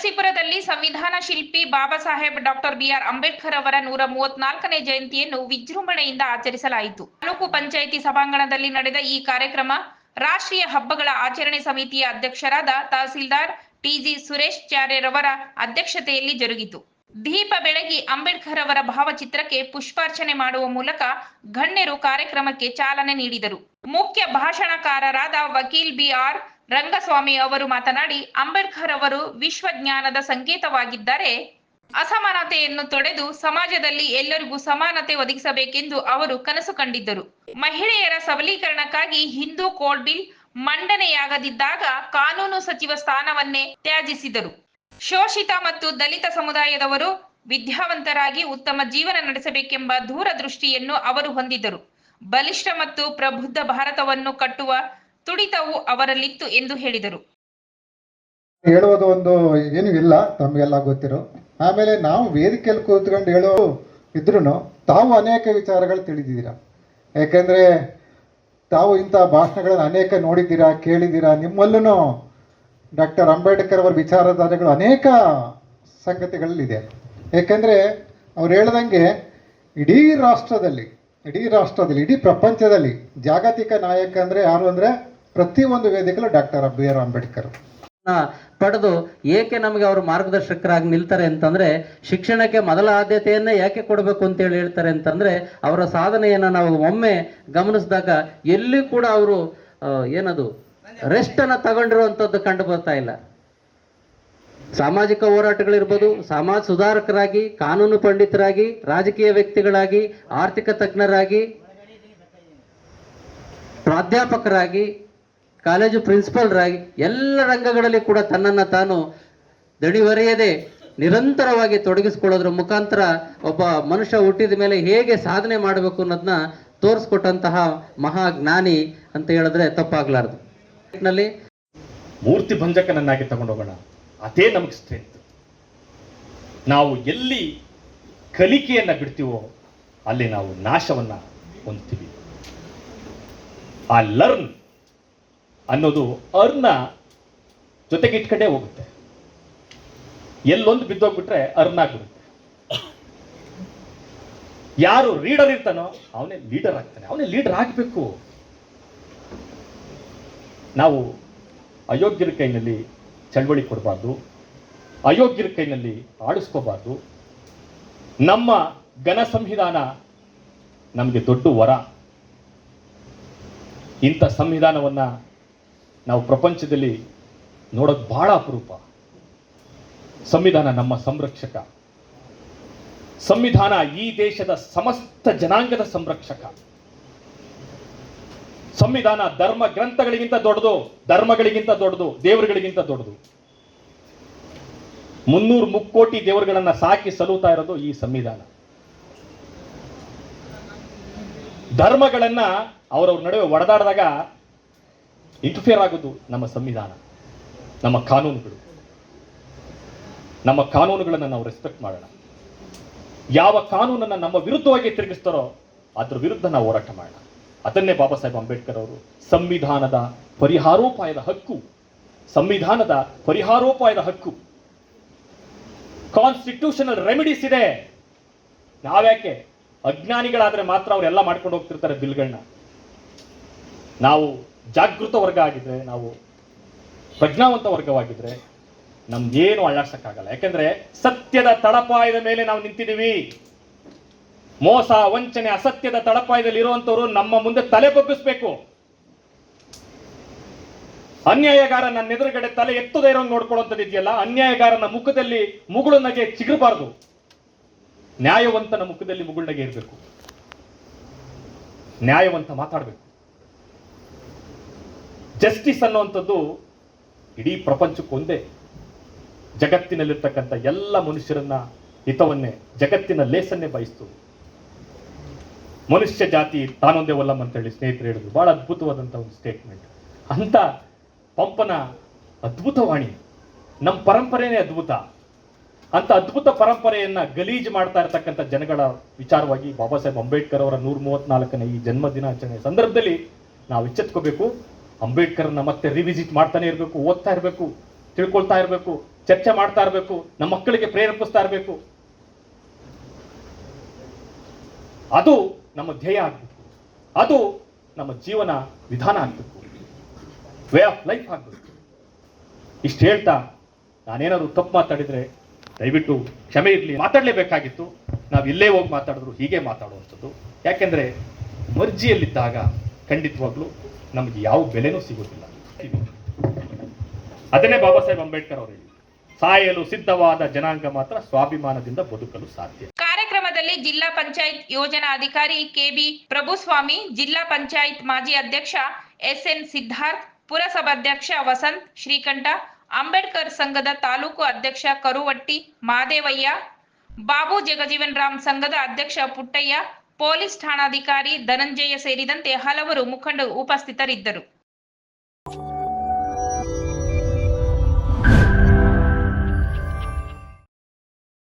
ನರಸೀಪುರದಲ್ಲಿ ಸಂವಿಧಾನ ಶಿಲ್ಪಿ Baba Saheb doctor B R Ambedkar ಅವರ ನೂರ ಮೂವತ್ನಾಲ್ಕನೇ ಜಯಂತಿಯನ್ನು ವಿಜೃಂಭಣೆಯಿಂದ ಆಚರಿಸಲಾಯಿತು. ತಾಲೂಕು ಪಂಚಾಯಿತಿ ಸಭಾಂಗಣದಲ್ಲಿ ನಡೆದ ಈ ಕಾರ್ಯಕ್ರಮ ರಾಷ್ಟ್ರೀಯ ಹಬ್ಬಗಳ ಆಚರಣೆ ಸಮಿತಿಯ ಅಧ್ಯಕ್ಷರಾದ ತಹಸೀಲ್ದಾರ್ ಟಿಜಿ ಸುರೇಶ್ ಚಾರ್ಯರವರ ಅಧ್ಯಕ್ಷತೆಯಲ್ಲಿ ಜರುಗಿತು. ದೀಪ ಬೆಳಗಿ ಅಂಬೇಡ್ಕರ್ ಅವರ ಭಾವಚಿತ್ರಕ್ಕೆ ಪುಷ್ಪಾರ್ಚನೆ ಮಾಡುವ ಮೂಲಕ ಗಣ್ಯರು ಕಾರ್ಯಕ್ರಮಕ್ಕೆ ಚಾಲನೆ ನೀಡಿದರು. ಮುಖ್ಯ ಭಾಷಣಕಾರರಾದ ವಕೀಲ್ ಬಿಆರ್ ರಂಗಸ್ವಾಮಿ ಅವರು ಮಾತನಾಡಿ, ಅಂಬೇಡ್ಕರ್ ಅವರು ವಿಶ್ವಜ್ಞಾನದ ಸಂಕೇತವಾಗಿದ್ದಾರೆ ಅಸಮಾನತೆಯನ್ನು ತೊಡೆದು ಸಮಾಜದಲ್ಲಿ ಎಲ್ಲರಿಗೂ ಸಮಾನತೆ ಒದಗಿಸಬೇಕೆಂದು ಅವರು ಕನಸು ಕಂಡಿದ್ದರು. ಮಹಿಳೆಯರ ಸಬಲೀಕರಣಕ್ಕಾಗಿ ಹಿಂದೂ ಕೋಡ್ ಬಿಲ್ ಮಂಡನೆಯಾಗದಿದ್ದಾಗ ಕಾನೂನು ಸಚಿವ ಸ್ಥಾನವನ್ನೇ ತ್ಯಾಜಿಸಿದರು. ಶೋಷಿತ ಮತ್ತು ದಲಿತ ಸಮುದಾಯದವರು ವಿದ್ಯಾವಂತರಾಗಿ ಉತ್ತಮ ಜೀವನ ನಡೆಸಬೇಕೆಂಬ ದೂರದೃಷ್ಟಿಯನ್ನು ಅವರು ಹೊಂದಿದ್ದರು. ಬಲಿಷ್ಠ ಮತ್ತು ಪ್ರಬುದ್ಧ ಭಾರತವನ್ನು ಕಟ್ಟುವ ತುಡಿತವು ಅವರಲ್ಲಿತ್ತು ಎಂದು ಹೇಳಿದರು. ಹೇಳುವುದು ಒಂದು ಏನು ಇಲ್ಲ, ತಮಗೆಲ್ಲ ಗೊತ್ತಿರೋ. ಆಮೇಲೆ ನಾವು ವೇದಿಕೆಯಲ್ಲಿ ಕೂತ್ಕೊಂಡು ಹೇಳೋ ಇದ್ರೂ ತಾವು ಅನೇಕ ವಿಚಾರಗಳು ತಿಳಿದಿದ್ದೀರಾ? ಯಾಕೆಂದರೆ ತಾವು ಇಂಥ ಭಾಷಣಗಳನ್ನು ಅನೇಕ ನೋಡಿದ್ದೀರಾ, ಕೇಳಿದ್ದೀರಾ? ನಿಮ್ಮಲ್ಲೂ ಡಾಕ್ಟರ್ ಅಂಬೇಡ್ಕರ್ ಅವರ ವಿಚಾರಧಾರೆಗಳು ಅನೇಕ ಸಂಗತಿಗಳಲ್ಲಿದೆ. ಏಕೆಂದರೆ ಅವ್ರು ಹೇಳ್ದಂಗೆ ಇಡೀ ರಾಷ್ಟ್ರದಲ್ಲಿ ಇಡೀ ರಾಷ್ಟ್ರದಲ್ಲಿ, ಇಡೀ ಪ್ರಪಂಚದಲ್ಲಿ ಜಾಗತಿಕ ನಾಯಕ ಅಂದರೆ ಯಾರು ಅಂದರೆ ಪ್ರತಿಯೊಂದು ವೇದಿಕೆಯಲ್ಲೂ ಡಾಕ್ಟರ್ ಬಿ ಆರ್ ಅಂಬೇಡ್ಕರ್ ಪಡೆದು ಏಕೆ ನಮಗೆ ಅವರು ಮಾರ್ಗದರ್ಶಕರಾಗಿ ನಿಲ್ತಾರೆ ಅಂತಂದ್ರೆ, ಶಿಕ್ಷಣಕ್ಕೆ ಮೊದಲ ಆದ್ಯತೆಯನ್ನೇ ಯಾಕೆ ಕೊಡಬೇಕು ಅಂತ ಹೇಳಿ ಹೇಳ್ತಾರೆ ಅಂತಂದ್ರೆ, ಅವರ ಸಾಧನೆಯನ್ನ ನಾವು ಒಮ್ಮೆ ಗಮನಿಸಿದಾಗ ಎಲ್ಲಿ ಕೂಡ ಅವರು ಏನದು ರೆಸ್ಟ್ ಅನ್ನ ತಗೊಂಡಿರುವಂತದ್ದು ಕಂಡು ಬರ್ತಾ ಇಲ್ಲ. ಸಾಮಾಜಿಕ ಹೋರಾಟಗಳಿರ್ಬೋದು, ಸಮಾಜ ಸುಧಾರಕರಾಗಿ, ಕಾನೂನು ಪಂಡಿತರಾಗಿ, ರಾಜಕೀಯ ವ್ಯಕ್ತಿಗಳಾಗಿ, ಆರ್ಥಿಕ ತಜ್ಞರಾಗಿ, ಪ್ರಾಧ್ಯಾಪಕರಾಗಿ ಕಾಲೇಜು ಪ್ರಿನ್ಸಿಪಲ್ರಾಗಿ ಎಲ್ಲ ರಂಗಗಳಲ್ಲಿ ಕೂಡ ತನ್ನನ್ನು ತಾನು ದಣಿವರಿಯದೆ ನಿರಂತರವಾಗಿ ತೊಡಗಿಸ್ಕೊಳ್ಳೋದ್ರ ಮುಖಾಂತರ ಒಬ್ಬ ಮನುಷ್ಯ ಹುಟ್ಟಿದ ಮೇಲೆ ಹೇಗೆ ಸಾಧನೆ ಮಾಡಬೇಕು ಅನ್ನೋದನ್ನ ತೋರಿಸ್ಕೊಟ್ಟಂತಹ ಮಹಾಜ್ಞಾನಿ ಅಂತ ಹೇಳಿದ್ರೆ ತಪ್ಪಾಗ್ಲಾರ್ದು. ಮೂರ್ತಿ ಭಂಜಕನನ್ನಾಗಿ ತಗೊಂಡೋಗೋಣ ಅದೇ ನಮಗೆ ಸ್ಟ್ರೆಂತ್ ನಾವು ಎಲ್ಲಿ ಕಲಿಕೆಯನ್ನ ಬಿಡ್ತೀವೋ ಅಲ್ಲಿ ನಾವು ನಾಶವನ್ನ ಹೊಂದ್ತೀವಿ. ಆ ಲರ್ನ್ ಅನ್ನೋದು ಅರ್ನ ಜೊತೆಗೆ ಇಟ್ಕೊಂಡೇ ಹೋಗುತ್ತೆ. ಎಲ್ಲೊಂದು ಬಿದ್ದೋಗ್ಬಿಟ್ರೆ ಅರ್ನ್ ಆಗ್ಬಿಡುತ್ತೆ. ಯಾರು ರೀಡರ್ ಇರ್ತಾನೋ ಅವನೇ ಲೀಡರ್ ಆಗ್ತಾನೆ. ಅವನೇ ಲೀಡರ್ ಆಗಬೇಕು. ನಾವು ಅಯೋಗ್ಯರ ಕೈನಲ್ಲಿ ಚಳವಳಿ ಕೊಡಬಾರ್ದು. ಅಯೋಗ್ಯರ ಕೈನಲ್ಲಿ ಆಡಿಸ್ಕೋಬಾರ್ದು ನಮ್ಮ ಘನ ಸಂವಿಧಾನ ನಮಗೆ ದೊಡ್ಡ ವರ. ಇಂಥ ಸಂವಿಧಾನವನ್ನ ನಾವು ಪ್ರಪಂಚದಲ್ಲಿ ನೋಡೋದು ಬಹಳ ಅಪರೂಪ. ಸಂವಿಧಾನ ನಮ್ಮ ಸಂರಕ್ಷಕ. ಸಂವಿಧಾನ ಈ ದೇಶದ ಸಮಸ್ತ ಜನಾಂಗದ ಸಂರಕ್ಷಕ. ಸಂವಿಧಾನ ಧರ್ಮ ಗ್ರಂಥಗಳಿಗಿಂತ ದೊಡ್ಡದು, ಧರ್ಮಗಳಿಗಿಂತ ದೊಡ್ಡದು, ದೇವರುಗಳಿಗಿಂತ ದೊಡ್ಡದು. ಮುನ್ನೂರು ಮುಕ್ಕೋಟಿ ದೇವರುಗಳನ್ನ ಸಾಕಿ ಸಲುತ್ತಾ ಇರೋದು ಈ ಸಂವಿಧಾನ. ಧರ್ಮಗಳನ್ನ ಅವರವ್ರ ನಡುವೆ ಒಡೆದಾಡಿದಾಗ ಇಂಟರ್ಫಿಯರ್ ಆಗೋದು ನಮ್ಮ ಸಂವಿಧಾನ, ನಮ್ಮ ಕಾನೂನುಗಳು. ನಮ್ಮ ಕಾನೂನುಗಳನ್ನು ನಾವು ರೆಸ್ಪೆಕ್ಟ್ ಮಾಡೋಣ. ಯಾವ ಕಾನೂನನ್ನು ನಮ್ಮ ವಿರುದ್ಧವಾಗಿ ತಿರುಗಿಸ್ತಾರೋ ಅದ್ರ ವಿರುದ್ಧ ನಾವು ಹೋರಾಟ ಮಾಡೋಣ. ಅದನ್ನೇ ಬಾಬಾ ಸಾಹೇಬ್ ಅಂಬೇಡ್ಕರ್ ಅವರು ಸಂವಿಧಾನದ ಪರಿಹಾರೋಪಾಯದ ಹಕ್ಕು, ಸಂವಿಧಾನದ ಪರಿಹಾರೋಪಾಯದ ಹಕ್ಕು. ಕಾನ್ಸ್ಟಿಟ್ಯೂಷನಲ್ ರೆಮಿಡೀಸ್ ಇದೆ. ನಾವ್ಯಾಕೆ? ಅಜ್ಞಾನಿಗಳಾದ್ರೆ ಮಾತ್ರ ಅವರೆಲ್ಲ ಮಾಡ್ಕೊಂಡು ಹೋಗ್ತಿರ್ತಾರೆ ಬಿಲ್ಗಳನ್ನ ನಾವು ಜಾಗೃತ ವರ್ಗ ಆಗಿದ್ರೆ, ನಾವು ಪ್ರಜ್ಞಾವಂತ ವರ್ಗವಾಗಿದ್ರೆ ನಮ್ಗೇನು ಅಳ್ಳಾಡ್ಸಕ್ಕಾಗಲ್ಲ ಯಾಕಂದ್ರೆ ಸತ್ಯದ ತಳಪಾಯದ ಮೇಲೆ ನಾವು ನಿಂತಿದ್ದೀವಿ. ಮೋಸ, ವಂಚನೆ, ಅಸತ್ಯದ ತಳಪಾಯದಲ್ಲಿ ಇರುವಂತವರು ನಮ್ಮ ಮುಂದೆ ತಲೆ ಬಗ್ಗಿಸ್ಬೇಕು. ಅನ್ಯಾಯಗಾರ ನನ್ನ ಎದುರುಗಡೆ ತಲೆ ಎತ್ತದೇ ಇರೋಂಗ್ ನೋಡ್ಕೊಳ್ಳೋಂಥದ್ದು ಇದೆಯಲ್ಲ? ಅನ್ಯಾಯಗಾರನ ಮುಖದಲ್ಲಿ ಮುಗುಳು ನಗೆ ಚಿಗುರಬಾರ್ದು. ನ್ಯಾಯವಂತನ ಮುಖದಲ್ಲಿ ಮುಗುಳು ನಗೆ ಇರಬೇಕು. ನ್ಯಾಯವಂತ ಮಾತಾಡಬೇಕು. ಜಸ್ಟಿಸ್ ಅನ್ನುವಂಥದ್ದು ಇಡೀ ಪ್ರಪಂಚಕ್ಕೆ ಒಂದೇ. ಜಗತ್ತಿನಲ್ಲಿರ್ತಕ್ಕಂಥ ಎಲ್ಲ ಮನುಷ್ಯರನ್ನ ಹಿತವನ್ನೇ, ಜಗತ್ತಿನ ಲೇಸನ್ನೇ ಬಯಸ್ತು. ಮನುಷ್ಯ ಜಾತಿ ತಾನೊಂದೇ ಒಲ್ಲಂ ಅಂತೇಳಿ ಸ್ನೇಹಿತರು ಹೇಳಿದ್ರು. ಬಹಳ ಅದ್ಭುತವಾದಂಥ ಒಂದು ಸ್ಟೇಟ್ಮೆಂಟ್ ಅಂತ ಪಂಪನ ಅದ್ಭುತವಾಣಿ ನಮ್ಮ ಪರಂಪರೆನೇ ಅದ್ಭುತ. ಅಂತ ಅದ್ಭುತ ಪರಂಪರೆಯನ್ನ ಗಲೀಜು ಮಾಡ್ತಾ ಇರತಕ್ಕಂಥ ಜನಗಳ ವಿಚಾರವಾಗಿ ಬಾಬಾ ಸಾಹೇಬ್ ಅಂಬೇಡ್ಕರ್ ಅವರ ನೂರ ಮೂವತ್ನಾಲ್ಕನೇ ಈ ಜನ್ಮ ದಿನಾಚರಣೆ ಸಂದರ್ಭದಲ್ಲಿ ನಾವು ಎಚ್ಚೆತ್ಕೋಬೇಕು. ಅಂಬೇಡ್ಕರ್ನ ಮತ್ತೆ ರಿವಿಸಿಟ್ ಮಾಡ್ತಾನೆ ಇರಬೇಕು, ಓದ್ತಾ ಇರಬೇಕು, ತಿಳ್ಕೊಳ್ತಾ ಇರಬೇಕು, ಚರ್ಚೆ ಮಾಡ್ತಾ ಇರಬೇಕು, ನಮ್ಮ ಮಕ್ಕಳಿಗೆ ಪ್ರೇರೇಪಿಸ್ತಾ ಇರಬೇಕು. ಅದು ನಮ್ಮ ಧ್ಯೇಯ ಆಗಬೇಕು. ಅದು ನಮ್ಮ ಜೀವನ ವಿಧಾನ ಆಗಬೇಕು. ವೇ ಆಫ್ ಲೈಫ್ ಆಗಬೇಕು. ಇಷ್ಟು ಹೇಳ್ತಾ ನಾನೇನಾದ್ರೂ ತಪ್ಪು ಮಾತಾಡಿದ್ರೆ ದಯವಿಟ್ಟು ಕ್ಷಮೆ ಇರಲಿ. ಮಾತಾಡಲೇಬೇಕಾಗಿತ್ತು. ನಾವು ಇಲ್ಲೇ ಹೋಗಿ ಮಾತಾಡಿದ್ರು ಹೀಗೆ ಮಾತಾಡುವಂಥದ್ದು. ಯಾಕೆಂದ್ರೆ ಮರ್ಜಿಯಲ್ಲಿದ್ದಾಗ ಖಂಡಿತವಾಗ್ಲೂ ನಮಗೆ ಯಾವ ಬೆಲೆನೂ ಸಿಗೋದಿಲ್ಲ ಅದನ್ನೇ ಬಾಬಾ ಸಾಹೇಬ್ ಅಂಬೇಡ್ಕರ್ ಅವರು ಹೇಳಿ ಸಾಯಲು ಸಿದ್ಧವಾದ ಜನಾಂಗ ಮಾತ್ರ ಸ್ವಾಭಿಮಾನದಿಂದ ಬದುಕಲು ಸಾಧ್ಯ. ಕಾರ್ಯಕ್ರಮದಲ್ಲಿ ಜಿಲ್ಲಾ ಪಂಚಾಯತ್ ಯೋಜನಾ ಅಧಿಕಾರಿ ಕೆಬಿ ಪ್ರಭುಸ್ವಾಮಿ, ಜಿಲ್ಲಾ ಪಂಚಾಯತ್ ಮಾಜಿ ಅಧ್ಯಕ್ಷ ಎಸ್ಎನ್ ಸಿದ್ಧಾರ್ಥ್, ಪುರಸಭಾಧ್ಯಕ್ಷ ವಸಂತ್ ಶ್ರೀಕಂಠ, ಅಂಬೇಡ್ಕರ್ ಸಂಘದ ತಾಲೂಕು ಅಧ್ಯಕ್ಷ ಕರುವಟ್ಟಿ ಮಾದೇವಯ್ಯ, ಬಾಬು ಜಗಜೀವನ್ ರಾಮ್ ಸಂಘದ ಅಧ್ಯಕ್ಷ ಪುಟ್ಟಯ್ಯ ಪೊಲೀಸ್ ಠಾಣಾಧಿಕಾರಿ ಧನಂಜಯ ಸೇರಿದಂತೆ ಹಲವರು ಮುಖಂಡರು ಉಪಸ್ಥಿತರಿದ್ದರು.